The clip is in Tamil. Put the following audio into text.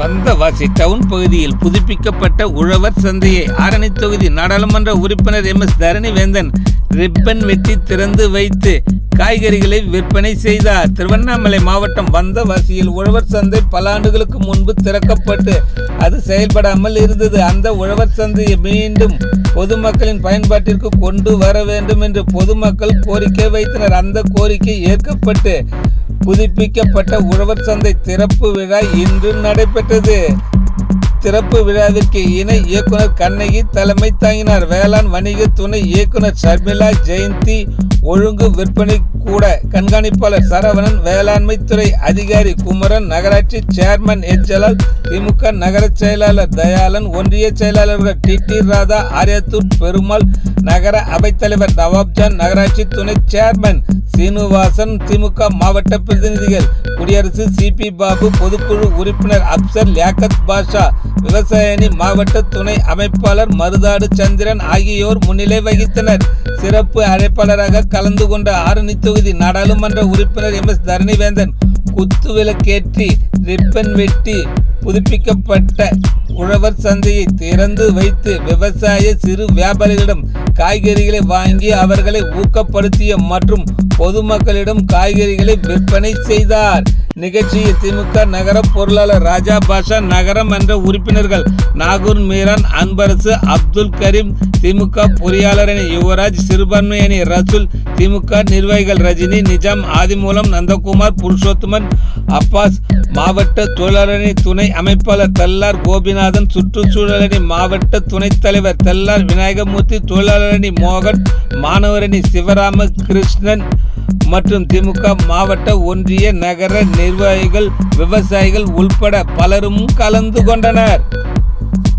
வந்தவாசி டவுன் பகுதியில் புதுப்பிக்கப்பட்ட உழவர் சந்தையை ஆரணி தொகுதி நாடாளுமன்ற உறுப்பினர் எம் எஸ் தரணி வேந்தன் ரிப்பன் வெட்டி திறந்து வைத்து காய்கறிகளை விற்பனை செய்தார். திருவண்ணாமலை மாவட்டம் வந்தவாசியில் உழவர் சந்தை பல ஆண்டுகளுக்கு முன்பு திறக்கப்பட்டு அது செயல்படாமல் இருந்தது. அந்த உழவர் சந்தையை மீண்டும் பொதுமக்களின் பயன்பாட்டிற்கு கொண்டு வர வேண்டும் என்று பொதுமக்கள் கோரிக்கை வைத்தனர். அந்த கோரிக்கை ஏற்கப்பட்டு புதுப்பிக்கப்பட்ட உழவர் சந்தை திறப்பு விழா இன்று நடைபெற்றது. திறப்பு விழாவிற்கு இணை இயக்குனர் கண்ணகி தலைமை தாங்கினார். வேளாண் வணிக துணை இயக்குனர் ஷர்மிளா ஜெயந்தி ஒழுங்கு விற்பனை கூட கண்காணிப்பாளர் சரவணன் வேளாண்மை துறை அதிகாரி குமரன் நகராட்சி சேர்மன் எச்சலால் திமுக நகர செயலாளர் தயாளன் ஒன்றிய செயலாளர்கள் டி. டி. ராதா ஆரியத்தூர் பெருமாள் நகர அவைத்தலைவர் நவாப்ஜான் நகராட்சி துணை சேர்மன் சீனிவாசன் திமுக மாவட்ட பிரதிநிதிகள் குடியரசு சிபி பாபு பொதுக்குழு உறுப்பினர் அப்சர் லியாக்கத் பாஷா விவசாயணி மாவட்ட துணை அமைப்பாளர் மருதாடு சந்திரன் ஆகியோர் முன்னிலை வகித்தனர். சிறப்பு அழைப்பாளராக கலந்து கொண்ட ஆரணி தொகுதி நாடாளுமன்ற உறுப்பினர் எம். எஸ். தரணிவேந்தன் குத்துவிளக்கேற்றி ரிப்பன் வெட்டி புதுப்பிக்கப்பட்ட உழவர் சந்தையை திறந்து வைத்து விவசாய சிறு வியாபாரிகளிடம் காய்கறிகளை வாங்கி அவர்களை ஊக்கப்படுத்திய மற்றும் பொதுமக்களிடம் காய்கறிகளை விற்பனை செய்தார். நிகழ்ச்சியில் திமுக நகர பொருளாளர் ராஜா பாஷா நகரம் என்ற உறுப்பினர்கள் நாகூர் மீரான் அன்பரசு அப்துல் கரீம் திமுக பொறியாளர் அணி யுவராஜ் சிறுபான்மை அணி ரசூல் திமுக நிர்வாகிகள் ரஜினி நிஜாம் ஆதிமூலம் நந்தகுமார் புருஷோத்தமன் அப்பாஸ் மாவட்ட தொழிலாளரணி துணை அமைப்பாளர் தல்லார் கோபிநாதன் சுற்றுச்சூழலணி மாவட்ட துணைத் தலைவர் தல்லார் விநாயகமூர்த்தி தொழிலாளரணி மோகன் மாணவரணி சிவராம கிருஷ்ணன் மற்றும் திமுக மாவட்ட ஒன்றிய நகர நிர்வாகிகள் விவசாயிகள் உள்பட பலரும் கலந்து கொண்டனர்.